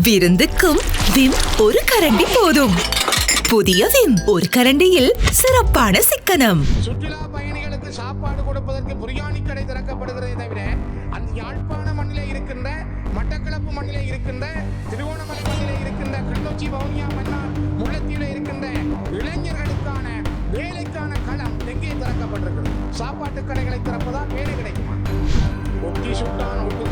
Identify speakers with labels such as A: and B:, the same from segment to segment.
A: விருந்துக்கும் Vim ஒரு கரண்டி போதும். புதிய விம் ஒரு கரண்டியில் சிறப்பான சிக்கனம்.
B: சுற்றுலா பயணிகளுக்கு சாப்பாடு கொடுப்பதற்கு பிரியாணி கடை திறக்கப்படுகிறதே தவிர அந்த யாழ்ப்பாண மண்ணிலே இருக்கின்ற மட்டக்களப்பு மண்ணிலே இருக்கின்ற திருவோணமலை மண்ணிலே இருக்கின்ற கிள்ளோச்சி வவுனியா மன்னார் முல்லைத்தீவிலே இருக்கின்ற இளைஞர்களுக்கான வேலைக்கான களம் எங்கே திறக்கப்பட்டிருக்கிறது? சாப்பாட்டு கடைகளை திறப்பதால் வேலை கிடைக்குமா? ஒட்டி சுட்டான் ஒட்டு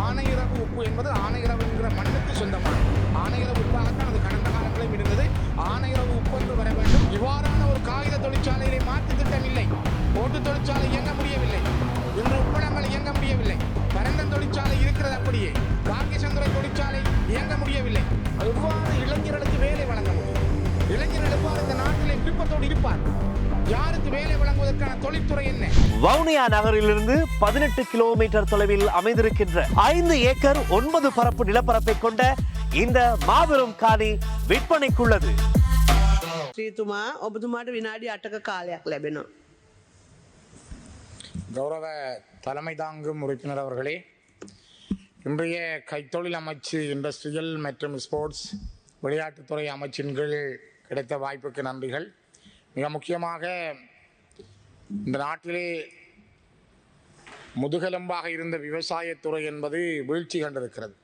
B: ஆனையிறவு உப்பு என்பது ஆனையிறவு என்கிற மண்ணுக்கு சொந்தமானது ஆனையிறவு உப்பாகத்தான் அது கடந்த காலங்களிலும் இருந்தது. ஆனையிறவு உப்பு என்று வர வேண்டும். இவ்வாறான ஒரு காகித தொழிற்சாலையிலே மாற்று திட்டம் இல்லை. ஓட்டு தொழிற்சாலை இயங்க முடியவில்லை. இன்று உப்பளங்கள் இயங்க முடியவில்லை. பரந்தன் தொழிற்சாலை இருக்கிறது அப்படியே. காங்கேசந்துறை தொழிற்சாலை இயங்க முடியவில்லை. எவ்வாறு இளைஞர்களுக்கு வேலை வழங்க முடியும்? இளைஞர்கள் எவ்வாறு இந்த நாட்டிலே விருப்பத்தோடு இருப்பார். யாருக்கு வேலை வழங்குவதற்கான தொழில்துறை என்ன?
C: வவுனியா நகரிலிருந்து பதினெட்டு கிலோமீட்டர் தொலைவில் அமைந்திருக்கின்ற ஐந்து ஏக்கர் ஒன்பது பரப்பு நிலப்பரப்பை கொண்ட இந்த மாபெரும் காணி விற்பனைக்குள்ளது
D: ශ්‍රීතුමා ඔබතුමාට විනාඩි අටක කාලයක් ලැබෙනවා.
B: கௌரவ தலைமை தாங்கும் உறுப்பினர் அவர்களே இன்றைய கைத்தொழில் அமைச்சு இண்டஸ்ட்ரியல் மற்றும் ஸ்போர்ட்ஸ் விளையாட்டுத்துறை அமைச்சின் கீழ் கிடைத்த வாய்ப்புக்கு நன்றிகள் மிக முக்கியமாக இந்த நாட்டிலே முதுகெலும்பாக இருந்த விவசாயத்துறை என்பது வீழ்ச்சி கண்டிருக்கிறது.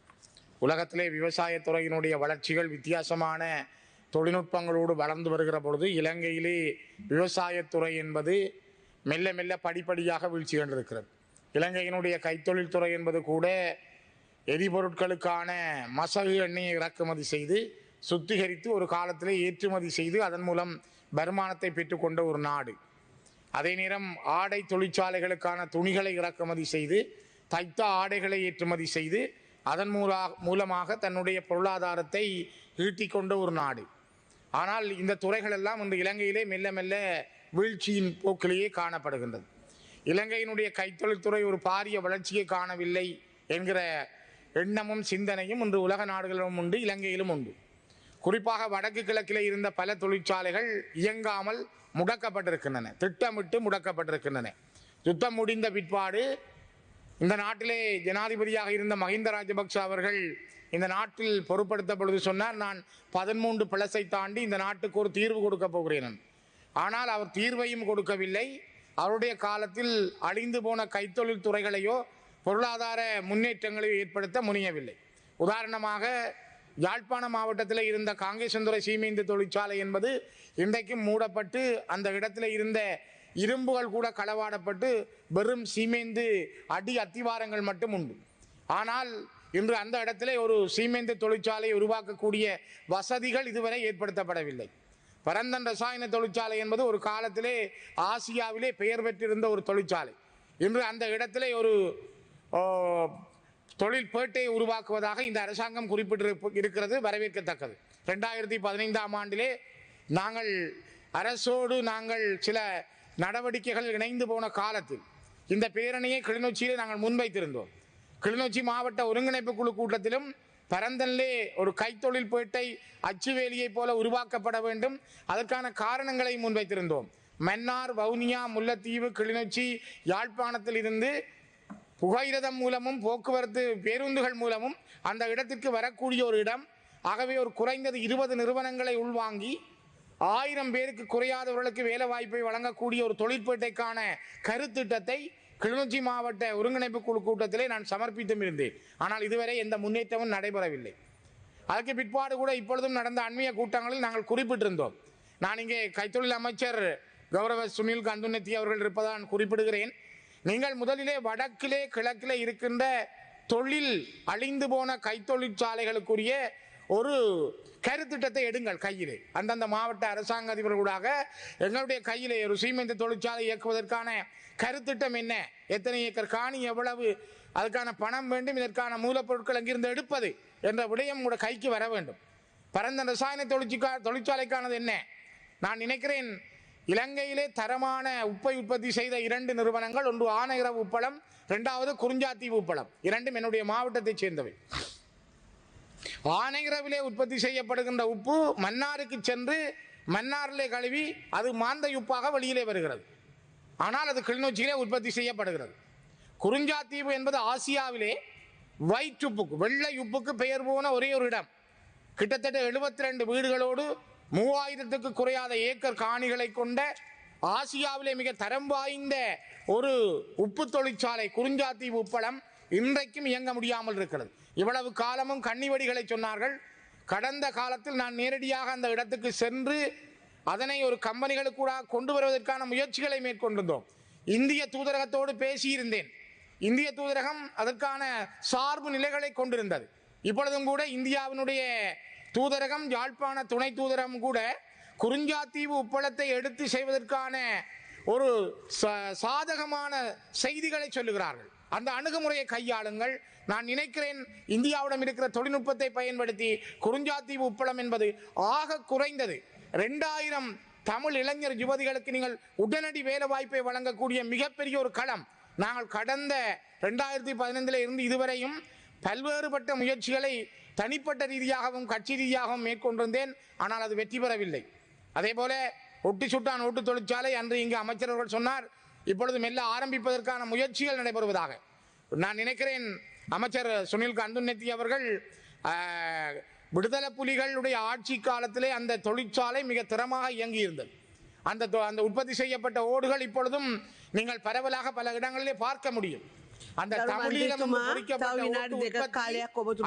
B: உலகத்திலே விவசாயத்துறையினுடைய வளர்ச்சிகள் வித்தியாசமான தொழில்நுட்பங்களோடு வளர்ந்து வருகிற பொழுது இலங்கையிலே விவசாயத்துறை என்பது மெல்ல மெல்ல படிப்படியாக வீழ்ச்சி கண்டிருக்கிறது. இலங்கையினுடைய கைத்தொழில் துறை என்பது கூட எரிபொருட்களுக்கான மசகு எண்ணெயை இறக்குமதி செய்து சுத்திகரித்து ஒரு காலத்திலே ஏற்றுமதி செய்து அதன் மூலம் வருமானத்தை பெற்றுக்கொண்ட ஒரு நாடு. அதே நேரம் ஆடை தொழிற்சாலைகளுக்கான துணிகளை இறக்குமதி செய்து தைத்த ஆடைகளை ஏற்றுமதி செய்து அதன் மூலா மூலமாக தன்னுடைய பொருளாதாரத்தை ஈட்டி கொண்ட ஒரு நாடு. ஆனால் இந்த துறைகள் எல்லாம் இந்த இலங்கையிலே மெல்ல மெல்ல வீழ்ச்சியின் போக்கிலேயே காணப்படுகின்றது. இலங்கையினுடைய கைத்தொழில்துறை ஒரு பாரிய வளர்ச்சியை காணவில்லை என்கிற எண்ணமும் சிந்தனையும் இன்று உலக நாடுகளிலும் உண்டு இலங்கையிலும் உண்டு. குறிப்பாக வடக்கு கிழக்கில் இருந்த பல தொழிற்சாலைகள் இயங்காமல் முடக்கப்பட்டிருக்கின்றன. திட்டமிட்டு முடக்கப்பட்டிருக்கின்றன. யுத்தம் முடிந்த பிற்பாடு இந்த நாட்டிலே ஜனாதிபதியாக இருந்த மஹிந்த ராஜபக்ஷ அவர்கள் இந்த நாட்டில் பொறுப்படுத்த பொழுது சொன்னார் நான் பதிமூன்று பிளஸை தாண்டி இந்த நாட்டுக்கு ஒரு தீர்வு கொடுக்க போகிறேன். ஆனால் அவர் தீர்வையும் கொடுக்கவில்லை. அவருடைய காலத்தில் அழிந்து போன கைத்தொழில் துறைகளையோ பொருளாதார முன்னேற்றங்களையோ ஏற்படுத்த முனையவில்லை. உதாரணமாக யாழ்ப்பாண மாவட்டத்தில் இருந்த காங்கேசந்துறை சீமைந்து தொழிற்சாலை என்பது இன்றைக்கும் மூடப்பட்டு அந்த இடத்துல இருந்த இரும்புகள் கூட களவாடப்பட்டு வெறும் சீமேந்து அடி அத்திவாரங்கள் மட்டும் உண்டு. ஆனால் இன்று அந்த இடத்துல ஒரு சீமேந்து தொழிற்சாலையை உருவாக்கக்கூடிய வசதிகள் இதுவரை ஏற்படுத்தப்படவில்லை. பரந்தன் ரசாயன தொழிற்சாலை என்பது ஒரு காலத்திலே ஆசியாவிலே பெயர் பெற்றிருந்த ஒரு தொழிற்சாலை. இன்று அந்த இடத்திலே ஒரு தொழில் பேட்டையை உருவாக்குவதாக இந்த அரசாங்கம் குறிப்பிட்டு இருக்கிறது வரவேற்கத்தக்கது. ரெண்டாயிரத்தி பதினைந்தாம் ஆண்டிலே நாங்கள் அரசோடு நாங்கள் சில நடவடிக்கைகள் இணைந்து போன காலத்தில் இந்த பேரணியை கிளிநொச்சியிலே நாங்கள் முன்வைத்திருந்தோம். கிளிநொச்சி மாவட்ட ஒருங்கிணைப்பு குழு கூட்டத்திலும் பரந்தனிலே ஒரு கைத்தொழில் பேட்டை அச்சுவேலியைப் போல உருவாக்கப்பட வேண்டும். அதற்கான காரணங்களை முன்வைத்திருந்தோம். மன்னார் வவுனியா முல்லைத்தீவு கிளிநொச்சி யாழ்ப்பாணத்தில் இருந்து புகையிரதம் மூலமும் போக்குவரத்து பேருந்துகள் மூலமும் அந்த இடத்திற்கு வரக்கூடிய ஒரு இடம். ஆகவே ஒரு குறைந்தது இருபது நிறுவனங்களை உள்வாங்கி ஆயிரம் பேருக்கு குறையாதவர்களுக்கு வேலை வாய்ப்பை வழங்கக்கூடிய ஒரு தொழிற்பேட்டைக்கான கருத்திட்டத்தை கிளிநொச்சி மாவட்ட ஒருங்கிணைப்பு குழு கூட்டத்திலே நான் சமர்ப்பித்தும் இருந்தேன். ஆனால் இதுவரை எந்த முன்னேற்றமும் நடைபெறவில்லை. அதற்கு பிற்பாடு கூட இப்பொழுதும் நடந்த அண்மைய கூட்டங்களில் நாங்கள் குறிப்பிட்டிருந்தோம். நான் இங்கே கைத்தொழில் அமைச்சர் கௌரவ சுனில் கந்துநெத்தி அவர்கள் இருப்பதாக நான் குறிப்பிடுகிறேன். நீங்கள் முதலிலே வடக்கிலே கிழக்கிலே இருக்கின்ற தொழில் அழிந்து போன கைத்தொழிற்சாலைகளுக்குரிய ஒரு கருத்திட்டத்தை எடுங்கள் கையிலே. அந்தந்த மாவட்ட அரசாங்க அதிபர்களாக எங்களுடைய கையிலே ஒரு சீமெந்த தொழிற்சாலை இயக்குவதற்கான கருத்திட்டம் என்ன? எத்தனை ஏக்கர் காணி எவ்வளவு? அதுக்கான பணம் வேண்டும் இதற்கான மூலப்பொருட்கள் அங்கிருந்து எடுப்பது என்ற விடயம் உங்களோட கைக்கு வர வேண்டும். பரந்த ரசாயன தொழிற்சிக்கா தொழிற்சாலைக்கானது என்ன? நான் நினைக்கிறேன் இலங்கையிலே தரமான உப்பை உற்பத்தி செய்த இரண்டு நிறுவனங்கள் ஒன்று ஆனையிறவு உப்பளம் இரண்டாவது குறிஞ்சாத்தீவு உப்பளம். இரண்டும் என்னுடைய மாவட்டத்தைச் சேர்ந்தவை. ஆனையிறவிலே உற்பத்தி செய்யப்படுகின்ற உப்பு மன்னாருக்கு சென்று மன்னாரிலே கழுவி அது மாந்தை உப்பாக வெளியிலே வருகிறது. ஆனால் அது கிளிநொச்சியிலே உற்பத்தி செய்யப்படுகிறது. குறிஞ்சாத்தீவு என்பது ஆசியாவிலே வயிற்றுப்புக்கு உப்புக்கு வெள்ளை உப்புக்கு பெயர் போன ஒரே ஒரு இடம். கிட்டத்தட்ட 72 ரெண்டு வீடுகளோடு மூவாயிரத்துக்கு குறையாத ஏக்கர் காணிகளை கொண்ட ஆசியாவிலே மிக தரம் வாய்ந்த ஒரு உப்பு தொழிற்சாலை குறிஞ்சாத்தீவு உப்பளம் இன்றைக்கும் இயங்க முடியாமல் இருக்கிறது. இவ்வளவு காலமும் கன்னிவடிகளை சொன்னார்கள். கடந்த காலத்தில் நான் நேரடியாக அந்த இடத்துக்கு சென்று அதனை ஒரு கம்பெனிகளுக்கூட கொண்டு வருவதற்கான முயற்சிகளை மேற்கொண்டிருந்தோம். இந்திய தூதரகத்தோடு பேசியிருந்தேன். இந்திய தூதரகம் அதற்கான சார்பு நிலைகளை கொண்டிருந்தது. இப்பொழுதும் கூட இந்தியாவினுடைய தூதரகம் யாழ்ப்பாண துணை தூதரகம் கூட குறிஞ்சாத்தீவு உப்பளத்தை எடுத்து செய்வதற்கான ஒரு சாதகமான செய்திகளை சொல்லுகிறார்கள். அந்த அணுகுமுறையை கையாளுங்கள். நான் நினைக்கிறேன் இந்தியாவிடம் இருக்கிற தொழில்நுட்பத்தை பயன்படுத்தி குறிஞ்சாத்தீவு உப்பளம் என்பது ஆக குறைந்தது. ரெண்டாயிரம் தமிழ் இளைஞர் யுவதிகளுக்கு நீங்கள் உடனடி வேலை வாய்ப்பை வழங்கக்கூடிய மிகப்பெரிய ஒரு களம். நாங்கள் கடந்த ரெண்டாயிரத்தி பதினைந்தில் இருந்து இதுவரையும் பல்வேறுபட்ட முயற்சிகளை தனிப்பட்ட ரீதியாகவும் கட்சி ரீதியாகவும் மேற்கொண்டிருந்தேன். ஆனால் அது வெற்றி பெறவில்லை. அதே போல ஒட்டி சுட்டான் ஓட்டு தொழிற்சாலை அன்று இங்கு அமைச்சர் அவர்கள் சொன்னார் இப்பொழுது மெல்ல ஆரம்பிப்பதற்கான முயற்சிகள் நடைபெறுவதாக. நான் நினைக்கிறேன் அமைச்சர் சுனில் கந்துநெத்தி அவர்கள் விடுதலை புலிகளுடைய ஆட்சி காலத்திலே அந்த தொழிற்சாலை மிக திறமாக இயங்கியிருந்தது. அந்த தொ- அந்த உற்பத்தி செய்யப்பட்ட ஓடுகள் இப்பொழுதும் நீங்கள் பரவலாக பல இடங்களிலே பார்க்க முடியும்.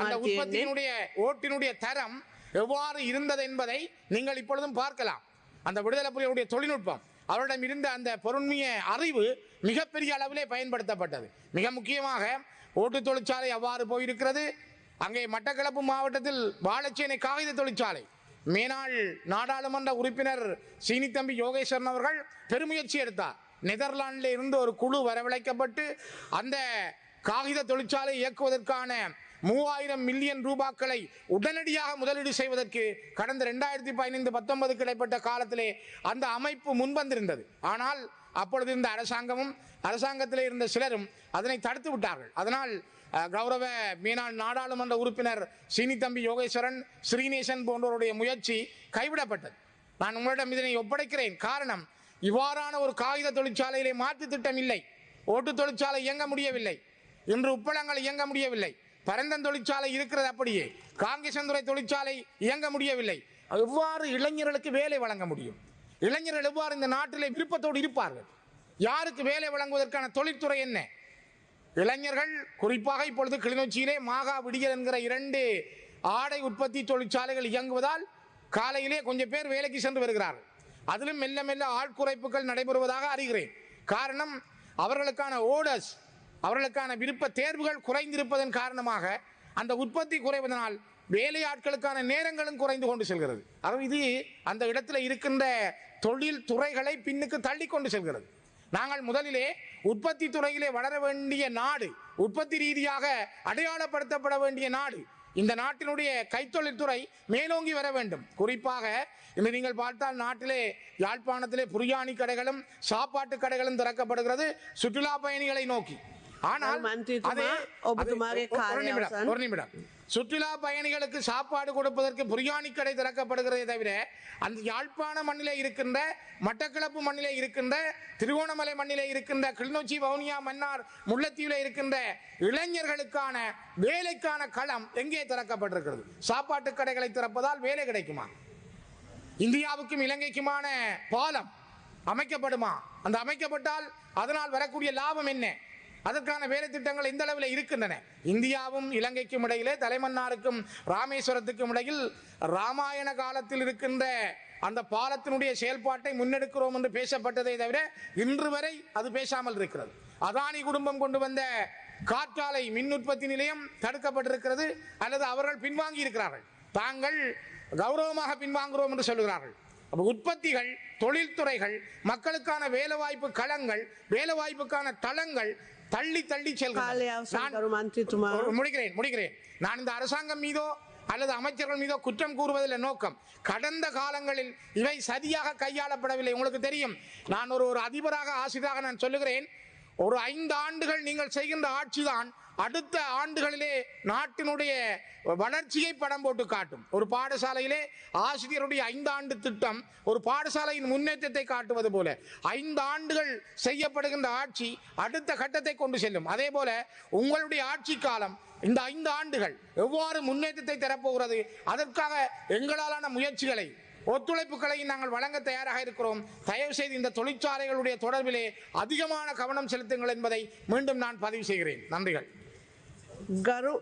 D: අද
B: உற்பத்தியினுடைய ஓட்டினுடைய தரம் எவ்வாறு இருந்தது என்பதை நீங்கள் இப்பொழுதும் பார்க்கலாம். அந்த விடுதலை புலிகளுடைய தொழில்நுட்பம் அவரிடம் இருந்த அந்த பொருண்மைய அறிவு மிகப்பெரிய அளவிலே பயன்படுத்தப்பட்டது. மிக முக்கியமாக ஓட்டு தொழிற்சாலை அவ்வாறு போயிருக்கிறது? அங்கே மட்டக்களப்பு மாவட்டத்தில் வாழச்சேனை காகித தொழிற்சாலை மேனாள் நாடாளுமன்ற உறுப்பினர் சீனித்தம்பி யோகேஸ்வரன் அவர்கள் பெருமுயற்சி எடுத்தார். நெதர்லாந்தில் இருந்து ஒரு குழு வரவழைக்கப்பட்டு அந்த காகித தொழிற்சாலை இயக்குவதற்கான மூவாயிரம் மில்லியன் ரூபாக்களை உடனடியாக முதலீடு செய்வதற்கு கடந்த ரெண்டாயிரத்தி பதினைந்து பத்தொன்பதுக்கு இடைப்பட்ட காலத்திலே அந்த அமைப்பு முன்வந்திருந்தது. ஆனால் அப்பொழுது இருந்த அரசாங்கமும் அரசாங்கத்திலே இருந்த சிலரும் அதனை தடுத்து விட்டார்கள். அதனால் கௌரவ மேனாள் நாடாளுமன்ற உறுப்பினர் சீனித்தம்பி யோகேஸ்வரன் ஸ்ரீநேசன் போன்றோருடைய முயற்சி கைவிடப்பட்டது. நான் உங்களிடம் இதனை ஒப்படைக்கிறேன். காரணம் இவ்வாறான ஒரு காகித தொழிற்சாலையிலே மாற்று திட்டம் இல்லை. ஓட்டு தொழிற்சாலை இயங்க முடியவில்லை. இன்று உப்பளங்கள் இயங்க முடியவில்லை. பரந்தன் தொழிற்சாலை இருக்கிறது அப்படியே. காங்கேசந்துறை தொழிற்சாலை இயங்க முடியவில்லை. எவ்வாறு இளைஞர்களுக்கு வேலை வழங்க முடியும்? இளைஞர்கள் எவ்வாறு இந்த நாட்டிலே விருப்பத்தோடு இருப்பார்கள்? யாருக்கு வேலை வழங்குவதற்கான தொழில்துறை என்ன? இளைஞர்கள் குறிப்பாக இப்பொழுது கிளிநொச்சியிலே மாகா விடியல் என்கிற இரண்டு ஆடை உற்பத்தி தொழிற்சாலைகள் இயங்குவதால் காலையிலே கொஞ்சம் பேர் வேலைக்கு சென்று வருகிறார்கள். அதிலும் மெல்ல மெல்ல ஆட்குறைப்புகள் நடைபெறுவதாக அறிகிறேன். காரணம் அவர்களுக்கான ஓடர்ஸ் அவர்களுக்கான விருப்ப தேர்வுகள் குறைந்திருப்பதன் காரணமாக அந்த உற்பத்தி குறைவதனால் வேலை ஆட்களுக்கான நேரங்களும் குறைந்து கொண்டு செல்கிறது. அதாவது இது அந்த இடத்துல இருக்கின்ற தொழில் துறைகளை பின்னுக்கு தள்ளி கொண்டு செல்கிறது. நாங்கள் முதலிலே உற்பத்தி துறையிலே வளர வேண்டிய நாடு உற்பத்தி ரீதியாக அடையாளப்படுத்தப்பட வேண்டிய நாடு இந்த நாட்டினுடைய கைத்தொழில்துறை மேலோங்கி வர வேண்டும். குறிப்பாக இன்று நீங்கள் பார்த்தால் நாட்டிலே யாழ்ப்பாணத்திலே புரியாணி கடைகளும் சாப்பாட்டு கடைகளும் திறக்கப்படுகிறது சுற்றுலா பயணிகளை நோக்கி. ஆனால் ஒரு நிமிடம் ஒரு நிமிடம். சுற்றுலா பயணிகளுக்கு சாப்பாடு கொடுப்பதற்கு பிரியாணி கடை திறக்கப்படுகிறதே தவிர அந்த யாழ்ப்பாண மண்ணிலே இருக்கின்ற மட்டக்களப்பு மண்ணிலே இருக்கின்ற திருவோணமலை மண்ணிலே இருக்கின்ற கிளிநொச்சி வவுனியா மன்னார் முள்ளத்தீவில் இருக்கின்ற இளைஞர்களுக்கான வேலைக்கான களம் எங்கே திறக்கப்பட்டிருக்கிறது? சாப்பாட்டு கடைகளை திறப்பதால் வேலை கிடைக்குமா? இந்தியாவுக்கும் இலங்கைக்குமான பாலம் அமைக்கப்படுமா? அந்த அமைக்கப்பட்டால் அதனால் வரக்கூடிய லாபம் என்ன? அதற்கான வேலை திட்டங்கள் அளவில் இருக்கின்றன. இந்தியாவும் இலங்கைக்கும் இடையிலே தலைமன்னாருக்கும் ராமேஸ்வரத்துக்கும் இடையில் ராமாயண காலத்தில் இருக்கின்ற அந்த பாலத்தினுடைய செயல்பாட்டை முன்னெடுக்கிறோம் என்று பேசப்பட்டதை தவிர இன்று வரை அது பேசாமல் இருக்கிறது. அதானி குடும்பம் கொண்டு வந்த காற்றாலை மின் உற்பத்தி நிலையம் தடுக்கப்பட்டிருக்கிறது அல்லது அவர்கள் பின்வாங்கி இருக்கிறார்கள். தாங்கள் கௌரவமாக பின்வாங்குகிறோம் என்று சொல்கிறார்கள். அப்போ உற்பத்திகள் தொழில்துறைகள் மக்களுக்கான வேலைவாய்ப்பு களங்கள் வேலைவாய்ப்புக்கான தளங்கள் தள்ளி தள்ளி செல்கிறார் முடிக்கிறேன் முடிக்கிறேன். நான் இந்த அரசாங்கம் மீதோ அல்லது அமைச்சர்கள் மீதோ குற்றம் கூறுவதில் நோக்கம். கடந்த காலங்களில் இவை சரியாக கையாளப்படவில்லை. உங்களுக்கு தெரியும் நான் ஒரு ஒரு அதிபராக ஆசிரியராக நான் சொல்லுகிறேன் ஒரு ஐந்து ஆண்டுகள் நீங்கள் செய்கின்ற ஆட்சிதான் அடுத்த ஆண்டுகளிலே நாட்டினுடைய வளர்ச்சியை படம் போட்டு காட்டும். ஒரு பாடசாலையிலே ஆசிரியருடைய ஐந்தாண்டு திட்டம் ஒரு பாடசாலையின் முன்னேற்றத்தை காட்டுவது போல. ஐந்து ஆண்டுகள் செய்யப்படுகின்ற ஆட்சி அடுத்த கட்டத்தை கொண்டு செல்லும். அதே போல உங்களுடைய ஆட்சி காலம் இந்த ஐந்து ஆண்டுகள் எவ்வாறு முன்னேற்றத்தை தரப்போகிறது? அதற்காக எங்களாலான முயற்சிகளை ஒத்துழைப்புகளை நாங்கள் வழங்க தயாராக இருக்கிறோம். தயவு செய்து இந்த தொழிற்சாலைகளுடைய தொடர்பிலே அதிகமான கவனம் செலுத்துங்கள் என்பதை மீண்டும் நான் பதிவு செய்கிறேன். நன்றிகள்.
D: ගරු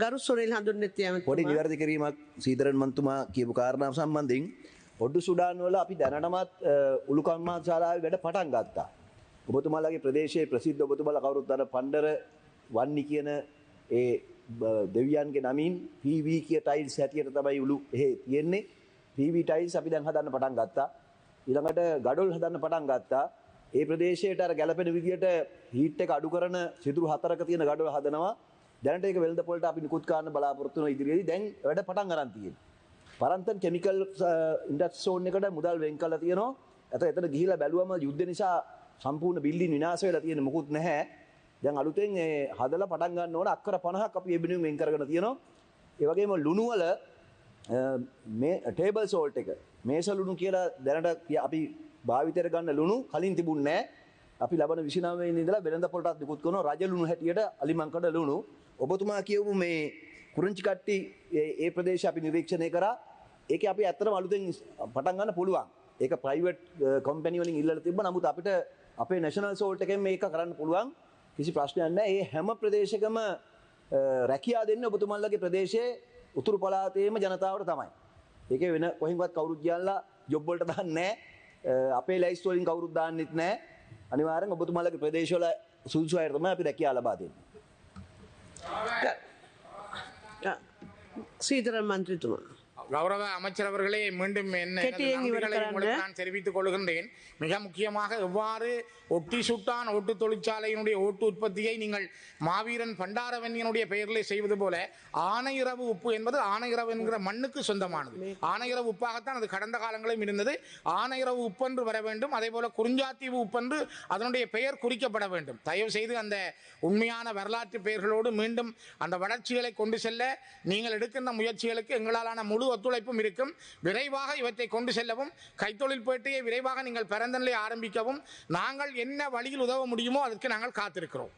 D: ගරු සොරල් හඳුන්
E: පොඩි නිවැරදි කිරීමක් සීතරන් මන්තුමා කියපු කාරණාව සම්බන්ධින් ඔඩ්ඩු සුඩාන් වල අපි දැනටමත් උළුකම්මා ශාලාවේ වැඩ පටන් ගත්තා. ඔබතුමාලගේ ප්‍රදේශයේ ප්‍රසිද්ධ ඔබතුමාලා කවුරුත් අර පණ්ඩර වන්නි කියන ඒ දෙවියන්ගේ නමින් PV කිය ටයිල්ස් හැටියට තමයි උළු එහෙ තියෙන්නේ. PV ටයිල්ස් අපි දැන් හදන්න පටන් ගත්තා. ඊළඟට ගඩොල් හදන්න පටන් ගත්තා. ඒ ප්‍රදේශයට අර ගැලපෙන විදියට හීට් එක අඩු කරන සිදුරු හතරක තියෙන ගඩොල් හදනවා. දැනට ඒක වෙළඳ පොළට අපි නිකුත් කරන්න බලාපොරොත්තු වෙන ඉදිරියේදී දැන් වැඩ පටන් අරන් තියෙනවා. පරන්තන් කෙමිකල් ඉන්ඩස්ට්‍රි සෝන් එකට මුදල් වෙන් කරලා තියෙනවා. එතන එතන ගිහිලා බැලුවම යුද්ධ නිසා සම්පූර්ණ බිල්ඩින් විනාශ වෙලා තියෙන මොකුත් නැහැ. දැන් අලුතෙන් ඒ හදලා පටන් ගන්න ඕන අක්කර 50ක් අපි ඒ බිනුවෙන් වෙන් කරගෙන තියෙනවා. ඒ වගේම ලුණු වල අ, මේ ටේබල් සෝල්ට් එක මේස ලුණු කියලා දැනට කිය- අපි භාවිතයට ගන්න ලුණු කලින් තිබුණේ නැහැ. අපි ලබන 29 වෙනි ඉඳලා වෙළඳ පොළටත් නිකුත් කරනවා රජ ලුණු හැටියට අලිමංකඩ ලුණු. ඔබතුමා කියවපු මේ කුරුංචි කට්ටි ඒ ඒ ප්‍රදේශ අපි නිරීක්ෂණය කරා. ඒකේ අපි ඇත්තටම අලුතෙන් පටන් ගන්න පුළුවන්. ඒක ප්‍රයිවට් කම්පැනි වලින් ඉල්ලලා තිබ්බ නමුත් අපිට අපේ නැෂනල් සෝල්ට් එකෙන් මේක කරන්න පුළුවන්. කිසි ප්‍රශ්නයක් නැහැ. ඒ හැම ප්‍රදේශකම අ, රැකියා දෙන්න ඔබතුමන්ලගේ ප්‍රදේශයේ උතුරු පළාතේම ජනතාවට තමයි. ඒක වෙන කොහෙන්වත් කවුරුත් ගියල්ලා ජොබ් වලට දාන්නේ නැහැ. අපේ ලයිස්වලින් කවරුත් දාන්නෙත් නෑ අනිවාරෙන් ඔබතුමාලගේ ප්‍රදේශවල සුදුසු අයටම අපි රැකියා ලබා දෙන්නේ.
D: සීතර මන්ත්‍රීතුමා
B: கௌரவ அமைச்சர் அவர்களே மீண்டும் என்ன நான் தெரிவித்துக் கொள்கின்றேன். மிக முக்கியமாக எவ்வாறு ஒட்டி சுட்டான் ஓட்டு தொழிற்சாலையினுடைய ஓட்டு உற்பத்தியை நீங்கள் மாவீரன் பண்டாரவன்யனுடைய பெயரிலே செய்வது போல ஆனையிறவு உப்பு என்பது ஆனையிறவு என்கிற மண்ணுக்கு சொந்தமானது. ஆனையிறவு உப்பாகத்தான் அது கடந்த காலங்களிலும் இருந்தது. ஆனையிறவு உப்பென்று வர வேண்டும். அதே போல குறிஞ்சாத்தீவு உப்பென்று அதனுடைய பெயர் குறிக்கப்பட வேண்டும். தயவு செய்து அந்த உண்மையான வரலாற்று பெயர்களோடு மீண்டும் அந்த வளர்ச்சிகளை கொண்டு செல்ல நீங்கள் எடுக்கின்ற முயற்சிகளுக்கு எங்களாலான முழு ஒத்துழைப்பும் இருக்கும். விரைவாக இவற்றை கொண்டு செல்லவும் கைத்தொழில் பேட்டையை விரைவாக நீங்கள் பிறந்த நிலையை ஆரம்பிக்கவும் நாங்கள் என்ன வழியில் உதவ முடியுமோ அதற்கு நாங்கள் காத்திருக்கிறோம்.